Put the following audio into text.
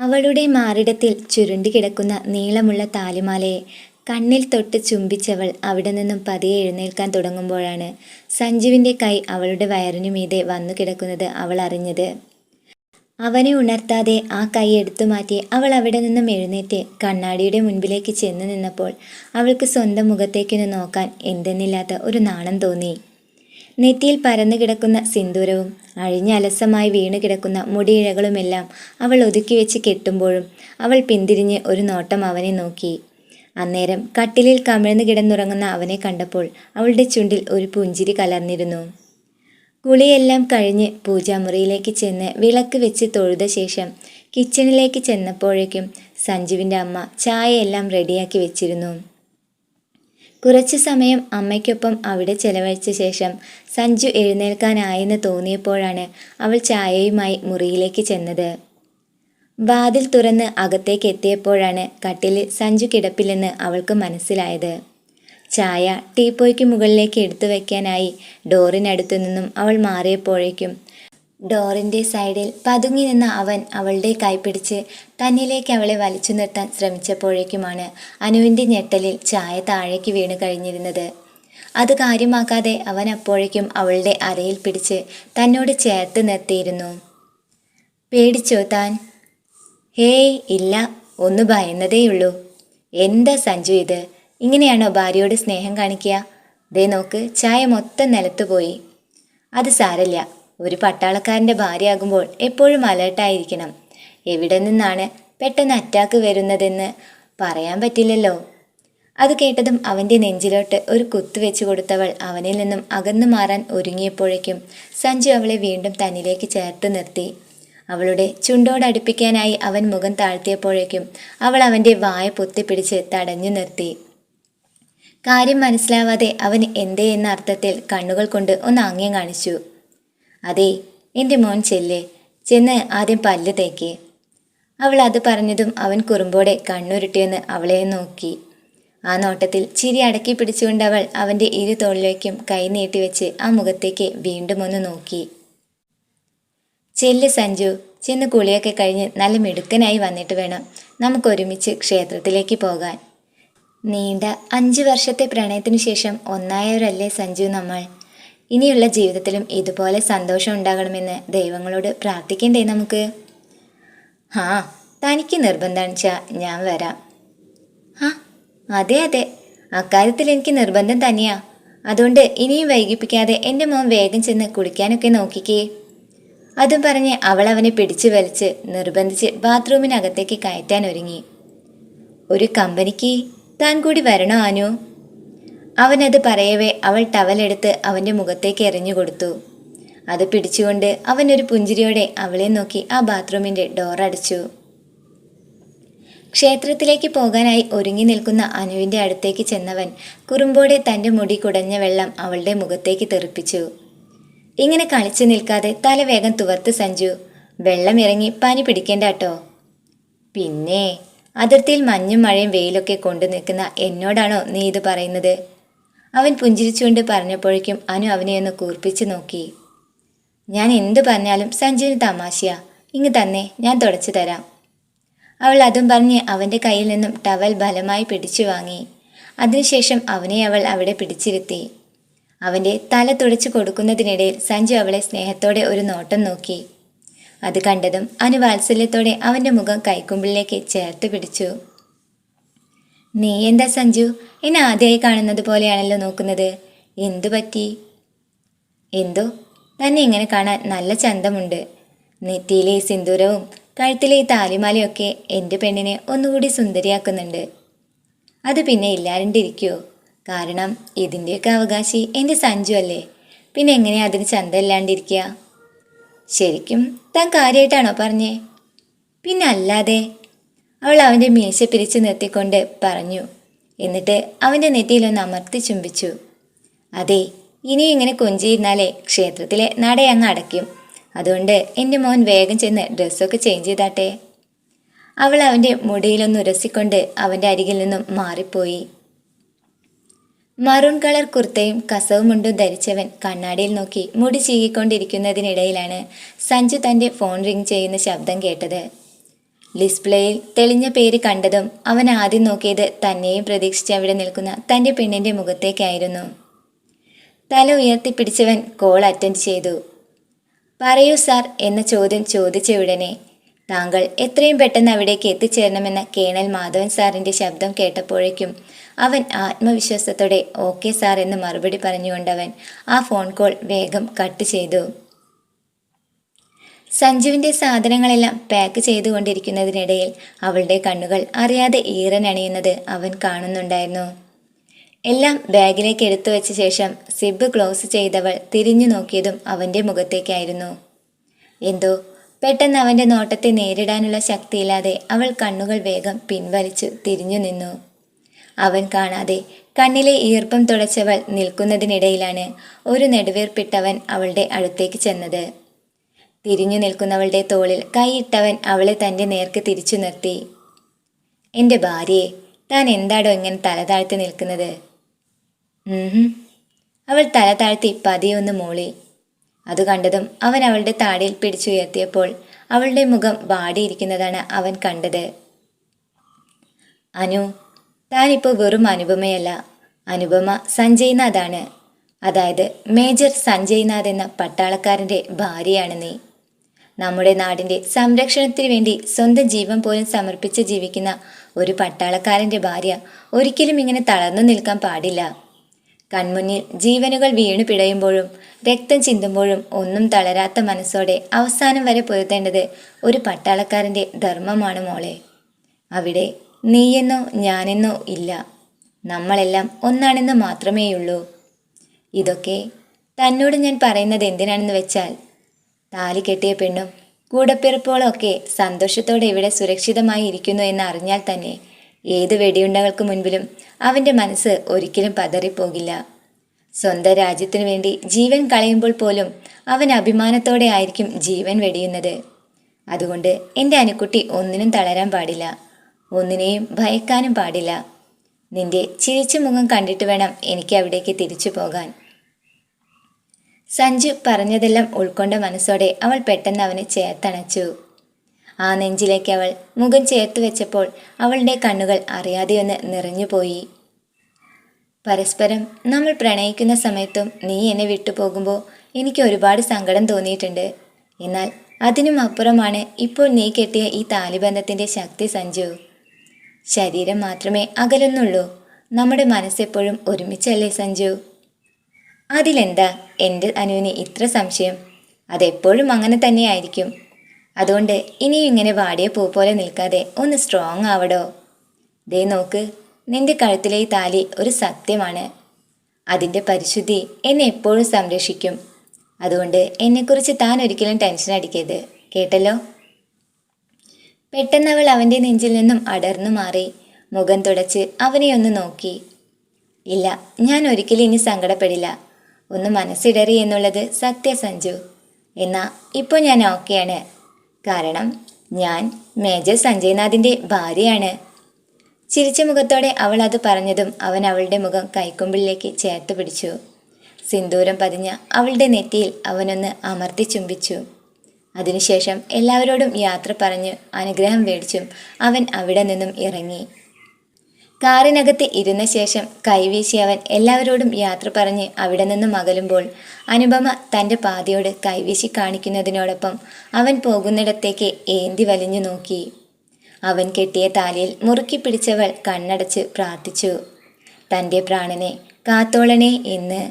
അവളുടെ മാറിടത്തിൽ ചുരുണ്ടി കിടക്കുന്ന നീളമുള്ള താലിമാലയെ കണ്ണിൽ തൊട്ട് ചുംബിച്ചവൾ അവിടെ നിന്നും പതിയെ എഴുന്നേൽക്കാൻ തുടങ്ങുമ്പോഴാണ് സഞ്ജുവിന്റെ കൈ അവളുടെ വയറിനു മീതെ വന്നു കിടക്കുന്നത് അവൾ അറിഞ്ഞത്. അവനെ ഉണർത്താതെ ആ കൈ എടുത്തു മാറ്റി അവൾ അവിടെ നിന്നും എഴുന്നേറ്റ് കണ്ണാടിയുടെ മുൻപിലേക്ക് ചെന്ന് നിന്നപ്പോൾ അവൾക്ക് സ്വന്തം മുഖത്തേക്കൊന്ന് നോക്കാൻ എന്തെന്നില്ലാത്ത ഒരു നാണം തോന്നി. നെറ്റിയിൽ പരന്നു കിടക്കുന്ന സിന്ദൂരവും അഴിഞ്ഞ അലസമായി വീണു കിടക്കുന്ന മുടിയിഴകളുമെല്ലാം അവൾ ഒതുക്കി വെച്ച് കെട്ടുമ്പോഴും അവൾ പിന്തിരിഞ്ഞ് ഒരു നോട്ടം അവനെ നോക്കി. അന്നേരം കട്ടിലിൽ കമിഴ്ന്നു കിടന്നുറങ്ങുന്ന അവനെ കണ്ടപ്പോൾ അവളുടെ ചുണ്ടിൽ ഒരു പുഞ്ചിരി കലർന്നിരുന്നു. കുളിയെല്ലാം കഴിഞ്ഞ് പൂജാമുറിയിലേക്ക് ചെന്ന് വിളക്ക് വെച്ച് തൊഴുത ശേഷം കിച്ചണിലേക്ക് ചെന്നപ്പോഴേക്കും സഞ്ജുവിന്റെ അമ്മ ചായയെല്ലാം റെഡിയാക്കി വെച്ചിരുന്നു. കുറച്ചു സമയം അമ്മയ്ക്കൊപ്പം അവിടെ ചെലവഴിച്ച ശേഷം സഞ്ജു എഴുന്നേൽക്കാനായെന്ന് തോന്നിയപ്പോഴാണ് അവൾ ചായയുമായി മുറിയിലേക്ക് ചെന്നത്. വാതിൽ തുറന്ന് അകത്തേക്ക് എത്തിയപ്പോഴാണ് കട്ടിലിൽ സഞ്ജു കിടപ്പില്ലെന്ന് അവൾക്ക് മനസ്സിലായത്. ചായ ടീപ്പോയ്ക്ക് മുകളിലേക്ക് എടുത്തു വയ്ക്കാനായി ഡോറിനടുത്തു നിന്നും അവൾ മാറിയപ്പോഴേക്കും ഡോറിന്റെ സൈഡിൽ പതുങ്ങി നിന്ന അവൻ അവളുടെ കൈപിടിച്ച് തന്നിലേക്ക് അവളെ വലിച്ചു നിർത്താൻ ശ്രമിച്ചപ്പോഴേക്കുമാണ് അനുവിന്റെ ഞെട്ടലിൽ ചായ താഴേക്ക് വീണു കഴിഞ്ഞിരുന്നത്. അത് കാര്യമാക്കാതെ അവൻ അപ്പോഴേക്കും അവളുടെ അരയിൽ പിടിച്ച് തന്നോട് ചേർത്ത് നിർത്തിയിരുന്നു. പേടിച്ചോ താൻ? ഹേയ് ഇല്ല ഒന്ന് ഭയന്നതേയുള്ളൂ. എന്താ സഞ്ജു ഇത്? ഇങ്ങനെയാണോ ഭാര്യയോട് സ്നേഹം കാണിക്കുക? ദേ നോക്ക് ചായ മൊത്തം നിലത്ത് പോയി അത് സാരല്ല. ഒരു പട്ടാളക്കാരന്റെ ഭാര്യയാകുമ്പോൾ എപ്പോഴും അലേർട്ടായിരിക്കണം. എവിടെ നിന്നാണ് പെട്ടെന്ന് അറ്റാക്ക് വരുന്നതെന്ന് പറയാൻ പറ്റില്ലല്ലോ. അത് കേട്ടതും അവന്റെ നെഞ്ചിലോട്ട് ഒരു കുത്തു വെച്ചു കൊടുത്തവൾ അവനിൽ നിന്നും അകന്നു മാറാൻ ഒരുങ്ങിയപ്പോഴേക്കും സഞ്ജു അവളെ വീണ്ടും തന്നിലേക്ക് ചേർത്ത് നിർത്തി. അവളുടെ ചുണ്ടോടടുപ്പിക്കാനായി അവൻ മുഖം താഴ്ത്തിയപ്പോഴേക്കും അവൾ അവന്റെ വായ പൊത്തിപ്പിടിച്ച് തടഞ്ഞു നിർത്തി. കാര്യം മനസ്സിലാവാതെ അവൻ എന്തേ എന്ന അർത്ഥത്തിൽ കണ്ണുകൾ കൊണ്ട് ഒന്ന് ആംഗ്യം കാണിച്ചു. അതെ എന്റെ മോൻ ചെല്ലേ ചെന്ന് ആദ്യം പല്ല് തേക്ക്. അവൾ അത് പറഞ്ഞതും അവൻ കുറുമ്പോടെ കണ്ണുരുട്ടിയെന്ന് അവളെ നോക്കി. ആ നോട്ടത്തിൽ ചിരി അടക്കി പിടിച്ചുകൊണ്ട് അവൾ അവന്റെ ഇരു തോളിലേക്കും കൈ നീട്ടിവെച്ച് ആ മുഖത്തേക്ക് വീണ്ടും ഒന്ന് നോക്കി. ചെല്ല് സഞ്ജു ചെന്ന് കുളിയൊക്കെ കഴിഞ്ഞ് നല്ല മിടുക്കനായി വന്നിട്ട് വേണം നമുക്കൊരുമിച്ച് ക്ഷേത്രത്തിലേക്ക് പോകാൻ. നീണ്ട അഞ്ച് വർഷത്തെ പ്രണയത്തിനു ശേഷം ഒന്നായവരല്ലേ സഞ്ജു നമ്മൾ? ഇനിയുള്ള ജീവിതത്തിലും ഇതുപോലെ സന്തോഷം ഉണ്ടാകണമെന്ന് ദൈവങ്ങളോട് പ്രാർത്ഥിക്കണ്ടേ നമുക്ക്? ആ തനിക്ക് നിർബന്ധം ഞാൻ വരാം. ആ അതെ അതെ. അക്കാര്യത്തിൽ എനിക്ക് നിർബന്ധം തന്നെയാ. അതുകൊണ്ട് ഇനിയും വൈകിപ്പിക്കാതെ എന്റെ മോൻ വേഗം ചെന്ന് കുളിക്കാനൊക്കെ നോക്കിക്കേ. അതും പറഞ്ഞ് അവൾ അവനെ പിടിച്ചു വലിച്ച് നിർബന്ധിച്ച് ബാത്റൂമിനകത്തേക്ക് കയറ്റാൻ ഒരുങ്ങി. ഒരു കമ്പനിക്ക് താൻ കൂടി വരണോ അനു അവനത് പറയവേ അവൾ ടവലെടുത്ത് അവന്റെ മുഖത്തേക്ക് എറിഞ്ഞു കൊടുത്തു. അത് പിടിച്ചുകൊണ്ട് അവൻ ഒരു പുഞ്ചിരിയോടെ അവളെ നോക്കി ആ ബാത്റൂമിന്റെ ഡോർ അടച്ചു. ക്ഷേത്രത്തിലേക്ക് പോകാനായി ഒരുങ്ങി നിൽക്കുന്ന അനുവിന്റെ അടുത്തേക്ക് ചെന്നവൻ കുറുമ്പോടെ തന്റെ മുടി കുടഞ്ഞ വെള്ളം അവളുടെ മുഖത്തേക്ക് തെറിപ്പിച്ചു. ഇങ്ങനെ കളിച്ചു നിൽക്കാതെ തല വേഗം തുവർത്ത് സഞ്ജു വെള്ളം ഇറങ്ങി പനി പിടിക്കേണ്ട കേട്ടോ പിന്നെ അതിർത്തിയിൽ മഞ്ഞും മഴയും വെയിലൊക്കെ കൊണ്ടു നിൽക്കുന്ന എന്നോടാണോ നീ ഇത് പറയുന്നത്? അവൻ പുഞ്ചിരിച്ചുകൊണ്ട് പറഞ്ഞപ്പോഴേക്കും അനു അവനെ ഒന്ന് കൂർപ്പിച്ചു നോക്കി. ഞാൻ എന്തു പറഞ്ഞാലും സഞ്ജുവിന് തമാശയാ. ഇങ്ങ് തന്നെ ഞാൻ തുടച്ചു തരാം. അവൾ അതും പറഞ്ഞ് അവന്റെ കയ്യിൽ നിന്നും ടവൽ ബലമായി പിടിച്ചു വാങ്ങി. അതിനുശേഷം അവനെ അവൾ അവിടെ പിടിച്ചിരുത്തി. അവന്റെ തല തുടച്ചു കൊടുക്കുന്നതിനിടയിൽ സഞ്ജു അവളെ സ്നേഹത്തോടെ ഒരു നോട്ടം നോക്കി. അത് കണ്ടതും അനു വാത്സല്യത്തോടെ അവന്റെ മുഖം കൈക്കുമ്പിളിലേക്ക് ചേർത്ത് പിടിച്ചു. നീ എന്താ സഞ്ജു? എന്നെ ആദ്യമായി കാണുന്നത് പോലെയാണല്ലോ നോക്കുന്നത്. എന്തു പറ്റി? എന്തോ? തന്നെ ഇങ്ങനെ കാണാൻ നല്ല ചന്തമുണ്ട്. നെറ്റിയിലെ ഈ സിന്ദൂരവും കഴുത്തിലെ ഈ താലിമാലയൊക്കെ എന്റെ പെണ്ണിനെ ഒന്നുകൂടി സുന്ദരിയാക്കുന്നുണ്ട്. അത് പിന്നെ ഇല്ലാണ്ടിരിക്കുമോ കാരണം ഇതിന്റെയൊക്കെ അവകാശി എന്റെ സഞ്ജു അല്ലേ? പിന്നെ എങ്ങനെയാ അതിന് ചന്ത ഇല്ലാണ്ടിരിക്കുക ശരിക്കും താൻ കാര്യമായിട്ടാണോ പറഞ്ഞേ? പിന്നെ അല്ലാതെ അവൾ അവന്റെ മീശ പിരിച്ചു നിർത്തിക്കൊണ്ട് പറഞ്ഞു. എന്നിട്ട് അവന്റെ നെറ്റിയിലൊന്ന് അമർത്തി ചുംബിച്ചു. അതെ ഇനിയും ഇങ്ങനെ കൊഞ്ചിയിരുന്നാലേ ക്ഷേത്രത്തിലെ നട അങ്ങ് അടയ്ക്കും. അതുകൊണ്ട് എന്റെ മോൻ വേഗം ചെന്ന് ഡ്രസ്സൊക്കെ ചേഞ്ച് ചെയ്താട്ടെ. അവൾ അവന്റെ മുടിയിലൊന്ന് ഉരസിക്കൊണ്ട് അവന്റെ അരികിൽ നിന്നും മാറിപ്പോയി. മറൂൺ കളർ കുർത്തയും കസവും ധരിച്ചവൻ കണ്ണാടിയിൽ നോക്കി മുടി ചീകിക്കൊണ്ടിരിക്കുന്നതിനിടയിലാണ് സഞ്ജു തന്റെ ഫോൺ റിംഗ് ചെയ്യുന്ന ശബ്ദം കേട്ടത്. ഡിസ്പ്ലേയിൽ തെളിഞ്ഞ പേര് കണ്ടതും അവൻ ആദ്യം നോക്കിയത് തന്നെയും പ്രതീക്ഷിച്ച് അവിടെ നിൽക്കുന്ന തന്റെ പെണ്ണിന്റെ മുഖത്തേക്കായിരുന്നു. തല ഉയർത്തിപ്പിടിച്ചവൻ കോൾ അറ്റൻഡ് ചെയ്തു. പറയൂ സാർ എന്ന ചോദ്യം ചോദിച്ച ഉടനെ താങ്കൾ എത്രയും പെട്ടെന്ന് അവിടേക്ക് എത്തിച്ചേരണമെന്ന കേണൽ മാധവൻ സാറിന്റെ ശബ്ദം കേട്ടപ്പോഴേക്കും അവൻ ആത്മവിശ്വാസത്തോടെ ഓക്കെ സാർ എന്ന് മറുപടി പറഞ്ഞുകൊണ്ടവൻ ആ ഫോൺ കോൾ വേഗം കട്ട് ചെയ്തു. സഞ്ജുവിന്റെ സാധനങ്ങളെല്ലാം പാക്ക് ചെയ്തുകൊണ്ടിരിക്കുന്നതിനിടയിൽ അവളുടെ കണ്ണുകൾ അറിയാതെ ഈറനണിയുന്നത് അവൻ കാണുന്നുണ്ടായിരുന്നു. എല്ലാം ബാഗിലേക്ക് എടുത്തു വെച്ച ശേഷം സിബ് ക്ലോസ് ചെയ്തവൾ തിരിഞ്ഞു നോക്കിയതും അവന്റെ മുഖത്തേക്കായിരുന്നു. എന്തോ പെട്ടെന്ന് അവന്റെ നോട്ടത്തെ നേരിടാനുള്ള ശക്തിയില്ലാതെ അവൾ കണ്ണുകൾ വേഗം പിൻവലിച്ചു തിരിഞ്ഞു നിന്നു. അവൻ കാണാതെ കണ്ണിലെ ഈർപ്പം തുടച്ചവൾ നിൽക്കുന്നതിനിടയിലാണ് ഒരു നെടുവേർപ്പിട്ടവൻ അവളുടെ അടുത്തേക്ക് ചെന്നത്. തിരിഞ്ഞു നിൽക്കുന്നവളുടെ തോളിൽ കൈയിട്ടവൻ അവളെ തന്റെ നേർക്ക് തിരിച്ചു നിർത്തി. എന്റെ ഭാര്യയെ താൻ എന്താടോ ഇങ്ങനെ തല താഴ്ത്തി നിൽക്കുന്നത് അവൾ തല താഴ്ത്തി പതിയൊന്ന് മൂളി. അത് കണ്ടതും അവൻ അവളുടെ താടിയിൽ പിടിച്ചുയർത്തിയപ്പോൾ അവളുടെ മുഖം വാടിയിരിക്കുന്നതാണ് അവൻ കണ്ടത്. അനു താനിപ്പോൾ വെറും അനുപമയല്ല. അനുപമ സഞ്ജയ്നാഥാണ്. അതായത് മേജർ സഞ്ജയ്നാഥ് എന്ന പട്ടാളക്കാരന്റെ ഭാര്യയാണ് നീ. നമ്മുടെ നാടിന്റെ സംരക്ഷണത്തിന് വേണ്ടി സ്വന്തം ജീവൻ പോലും സമർപ്പിച്ച് ജീവിക്കുന്ന ഒരു പട്ടാളക്കാരന്റെ ഭാര്യ ഒരിക്കലും ഇങ്ങനെ തളർന്നു നിൽക്കാൻ പാടില്ല. കൺമുന്നിൽ ജീവനുകൾ വീണു പിടയുമ്പോഴും രക്തം ചിന്തുമ്പോഴും ഒന്നും തളരാത്ത മനസ്സോടെ അവസാനം വരെ പൊരുത്തേണ്ടത് ഒരു പട്ടാളക്കാരന്റെ ധർമ്മമാണ് മോളെ. അവിടെ നീയെന്നോ ഞാനെന്നോ ഇല്ല. നമ്മളെല്ലാം ഒന്നാണെന്ന് മാത്രമേയുള്ളൂ. ഇതൊക്കെ തന്നോട് ഞാൻ പറയുന്നത് എന്തിനാണെന്ന് വെച്ചാൽ താലി കെട്ടിയ പെണ്ണും കൂടപ്പിറപ്പുകളൊക്കെ സന്തോഷത്തോടെ ഇവിടെ സുരക്ഷിതമായി ഇരിക്കുന്നു എന്ന് അറിഞ്ഞാൽ തന്നെ ഏത് വെടിയുണ്ടകൾക്ക് മുൻപിലും അവന്റെ മനസ്സ് ഒരിക്കലും പതറിപ്പോകില്ല. സ്വന്തം രാജ്യത്തിനു വേണ്ടി ജീവൻ കളയുമ്പോൾ പോലും അവൻ അഭിമാനത്തോടെ ആയിരിക്കും ജീവൻ വെടിയുന്നത്. അതുകൊണ്ട് എന്റെ അനുക്കുട്ടി ഒന്നിനും തളരാൻ പാടില്ല. ഒന്നിനെയും ഭയക്കാനും പാടില്ല. നിന്റെ ചിരിച്ച മുഖം കണ്ടിട്ട് വേണം എനിക്ക് അവിടേക്ക് തിരിച്ചു പോകാൻ. സഞ്ജു പറഞ്ഞതെല്ലാം ഉൾക്കൊണ്ട മനസ്സോടെ അവൾ പെട്ടെന്ന് അവനെ ചേർത്തണച്ചു. ആ നെഞ്ചിലേക്ക് അവൾ മുഖം ചേർത്ത് വെച്ചപ്പോൾ അവളുടെ കണ്ണുകൾ അറിയാതെയൊന്ന് നിറഞ്ഞുപോയി പരസ്പരം നമ്മൾ പ്രണയിക്കുന്ന സമയത്തും നീ എന്നെ വിട്ടുപോകുമ്പോൾ എനിക്ക് ഒരുപാട് സങ്കടം തോന്നിയിട്ടുണ്ട്. എന്നാൽ അതിനും അപ്പുറമാണ് ഇപ്പോൾ നീ കെട്ടിയ ഈ താലിബന്ധത്തിന്റെ ശക്തി സഞ്ജു. ശരീരം മാത്രമേ അകലുന്നുള്ളൂ. നമ്മുടെ മനസ്സെപ്പോഴും ഒരുമിച്ചല്ലേ സഞ്ജു? അതിലെന്താ എന്റെ അനുവിന് ഇത്ര സംശയം? അതെപ്പോഴും അങ്ങനെ തന്നെയായിരിക്കും. അതുകൊണ്ട് ഇനിയും ഇങ്ങനെ വാടിയ പൂ പോലെ നിൽക്കാതെ ഒന്ന് സ്ട്രോങ് ആവടോ? ദേ നോക്ക് നിന്റെ കഴുത്തിലെ ഈ താലി ഒരു സത്യമാണ്. അതിന്റെ പരിശുദ്ധി എന്നെ എപ്പോഴും സംരക്ഷിക്കും. അതുകൊണ്ട് എന്നെക്കുറിച്ച് താൻ ഒരിക്കലും ടെൻഷൻ അടിക്കരുത്. കേട്ടല്ലോ? പെട്ടെന്ന് അവൾ അവന്റെ നെഞ്ചിൽ നിന്നും അടർന്നു മാറി മുഖം തുടച്ച് അവനെ ഒന്ന് നോക്കി. ഇല്ല ഞാൻ ഒരിക്കലും ഇനി സങ്കടപ്പെടില്ല. ഒന്ന് മനസ്സിടറി എന്നുള്ളത് സത്യസഞ്ജു എന്നാ ഇപ്പോൾ ഞാൻ ഓക്കെയാണ്. കാരണം ഞാൻ മേജർ സഞ്ജയ്നാഥിന്റെ ഭാര്യയാണ്. ചിരിച്ച മുഖത്തോടെ അവൾ അത് പറഞ്ഞതും അവൻ അവളുടെ മുഖം കൈക്കൊമ്പിലേക്ക് ചേർത്ത് പിടിച്ചു. സിന്ദൂരം പതിഞ്ഞ അവളുടെ നെറ്റിയിൽ അവനൊന്ന് അമർത്തി ചുംബിച്ചു. അതിനുശേഷം എല്ലാവരോടും യാത്ര പറഞ്ഞ് അനുഗ്രഹം മേടിച്ചും അവൻ അവിടെ നിന്നും ഇറങ്ങി. കാറിനകത്ത് ഇരുന്ന ശേഷം കൈവീശി അവൻ എല്ലാവരോടും യാത്ര പറഞ്ഞ് അവിടെ നിന്നും അകലുമ്പോൾ അനുപമ തന്റെ പാതയോട് കൈവീശി കാണിക്കുന്നതിനോടൊപ്പം അവൻ പോകുന്നിടത്തേക്ക് ഏന്തി വലിഞ്ഞു നോക്കി. അവൻ കെട്ടിയ താലിയിൽ മുറുക്കി പിടിച്ചവൾ കണ്ണടച്ച് പ്രാർത്ഥിച്ചു. തന്റെ പ്രാണനെ കാത്തോളനെ എന്ന്